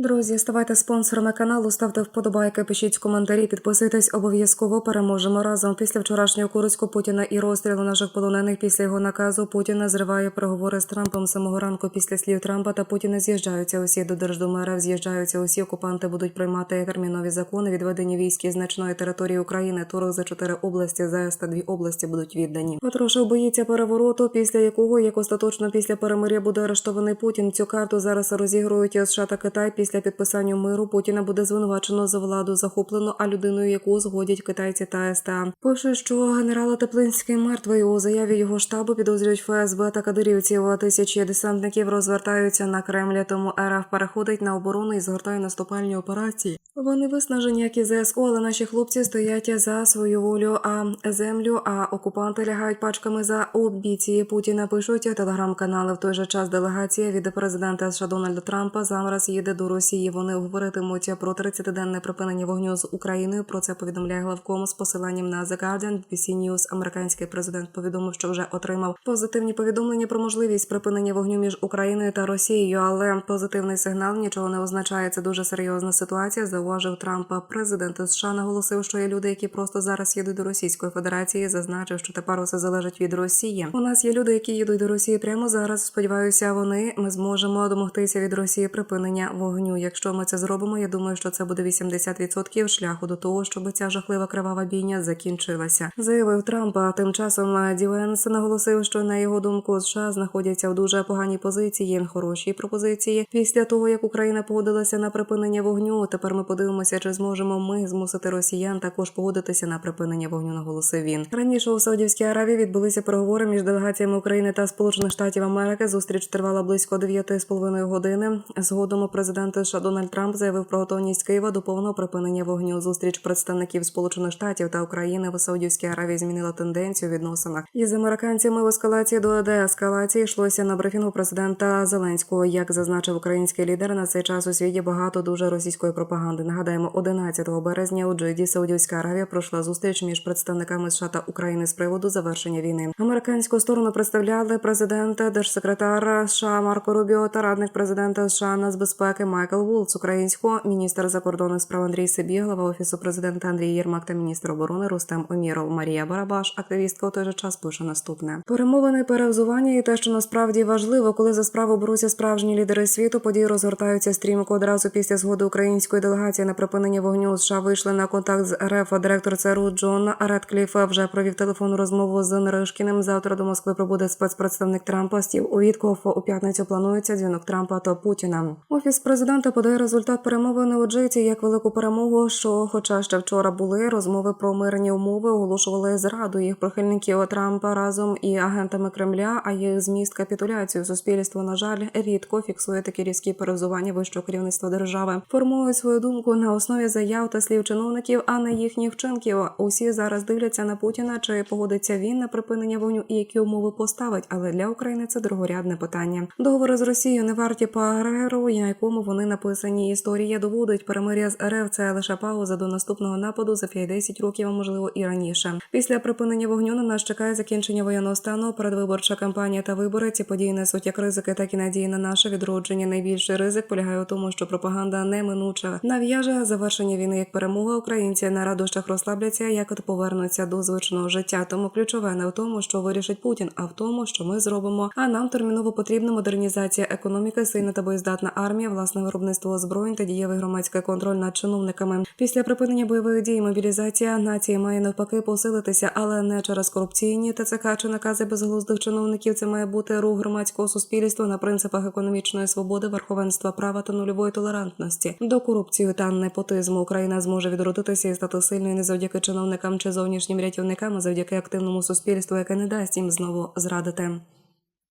Друзі, ставайте спонсорами каналу, ставте вподобайки, пишіть коментарі, підписуйтесь обов'язково. Переможемо разом. Після вчорашнього курицьку Путіна і розстрілу наших полонених після його наказу Путіна зриває переговори з Трампом самого ранку. Після слів Трампа та Путіна з'їжджаються усі до Держдуми з'їжджаються усі окупанти будуть приймати термінові закони. Відведені військ із значної території України. Турок за чотири області ЗАЕС та дві області будуть віддані. Патрушев боїться перевороту, після якого як остаточно після перемир'я буде арештований Путін. Цю карту зараз розігрують США та Китай. Після підписання миру Путіна буде звинувачено за владу захоплено, а людиною, яку згодять китайці та СТА. Пише, що генерала Теплинський мертвий у заяві його штабу підозрюють ФСБ та кадирівців. Тисячі десантників розвертаються на Кремль, тому РФ переходить на оборону і згортає наступальні операції. Вони виснажені, як і ЗСУ, але наші хлопці стоять за свою волю, а землю, а окупанти лягають пачками за обіції Путіна. Пишуть телеграм-канали. В той же час делегація від президента США Дональда Трампа зараз їде до Росії. Вони говоритимуть про 30-денне припинення вогню з Україною. Про це повідомляє главком з посиланням на The Guardian. BBC News. Американський президент повідомив, що вже отримав позитивні повідомлення про можливість припинення вогню між Україною та Росією. Але позитивний сигнал нічого не означає. Це дуже серйозна ситуація. Зауважив Трампа. Президент США наголосив, що є люди, які просто зараз їдуть до Російської Федерації. Зазначив, що тепер усе залежить від Росії. У нас є люди, які їдуть до Росії прямо зараз. Сподіваюся, вони ми зможемо домогтися від Росії припинення вогню. Якщо ми це зробимо, я думаю, що це буде 80% шляху до того, щоб ця жахлива кривава бійня закінчилася. Заявив Трамп. А Тим часом Діленс наголосив, що на його думку США знаходяться в дуже поганій позиції, хорошій пропозиції. Після того як Україна погодилася на припинення вогню, тепер ми подивимося, чи зможемо ми змусити росіян також погодитися на припинення вогню. Наголосив він раніше у Саудівській Аравії відбулися переговори між делегаціями України та Сполучених Штатів Америки. Зустріч тривала близько 9,5 години. Згодом президент США Дональд Трамп заявив про готовність Києва до повного припинення вогню. Зустріч представників Сполучених Штатів та України в Саудівській Аравії змінила тенденцію в відносинах із американцями в ескалації до деескалації йшлося на брифінгу президента Зеленського. Як зазначив український лідер, на цей час у світі багато дуже російської пропаганди. Нагадаємо, 11 березня у Джиді Саудівська Аравія пройшла зустріч між представниками США та України з приводу завершення війни. Американську сторону представляли президент, держсекретар США Марко Рубіо та радник президента США нацбезпеки Майкл Вулц, українського міністр закордонних справ Андрій Сибіг, глава офісу президента Андрій Єрмак та міністр оборони Рустем Оміров. Марія Барабаш, активістка у той же час пише наступне: перемовини перевзування і те, що насправді важливо, коли за справу беруться справжні лідери світу. Події розгортаються стрімко одразу після згоди української делегації на припинення вогню. США вийшли на контакт з РФ. Директор ЦРУ Джон Редкліф вже провів телефонну розмову з Наришкіним. Завтра до Москви прибуде спецпредставник Трампа. Стів у Вітков у п'ятницю планується дзвінок Трампа та Путіна. Офіс президента подає результат перемовини у Джиті як велику перемогу. Що, хоча ще вчора були розмови про мирні умови, оголошували зраду їх прихильників Трампа разом і агентами Кремля. А їх зміст капітуляцію суспільство на жаль рідко фіксує такі різкі перевзування вищого керівництва держави. Формують свою думку на основі заяв та слів чиновників, а не їхніх вчинків. Усі зараз дивляться на Путіна, чи погодиться він на припинення вогню і які умови поставить. Але для України це другорядне питання. Договори з Росією не варті паперу, на якому вони написані. Історія доводить перемир'я з РФ. Це лише пауза до наступного нападу за 5-10 років, а можливо і раніше. Після припинення вогню на нас чекає закінчення воєнного стану, передвиборча кампанія та вибори. Ці події несуть як ризики, так і надії на наше відродження. Найбільший ризик полягає у тому, що пропаганда неминуча нав'яже завершення війни як перемога. Українці на радощах розслабляться, як от повернуться до звичного життя. Тому ключове не в тому, що вирішить Путін, а в тому, що ми зробимо. А нам терміново потрібна модернізація економіки, сильна та боєздатна армія, власне виробництво озброєнь та дієвий громадський контроль над чиновниками. Після припинення бойових дій мобілізація нації має навпаки посилитися, але не через корупційні ТЦК чи накази безглуздих чиновників. Це має бути рух громадського суспільства на принципах економічної свободи, верховенства права та нульової толерантності. До корупції та непотизму Україна зможе відродитися і стати сильною не завдяки чиновникам чи зовнішнім рятівникам, а завдяки активному суспільству, яке не дасть їм знову зрадити.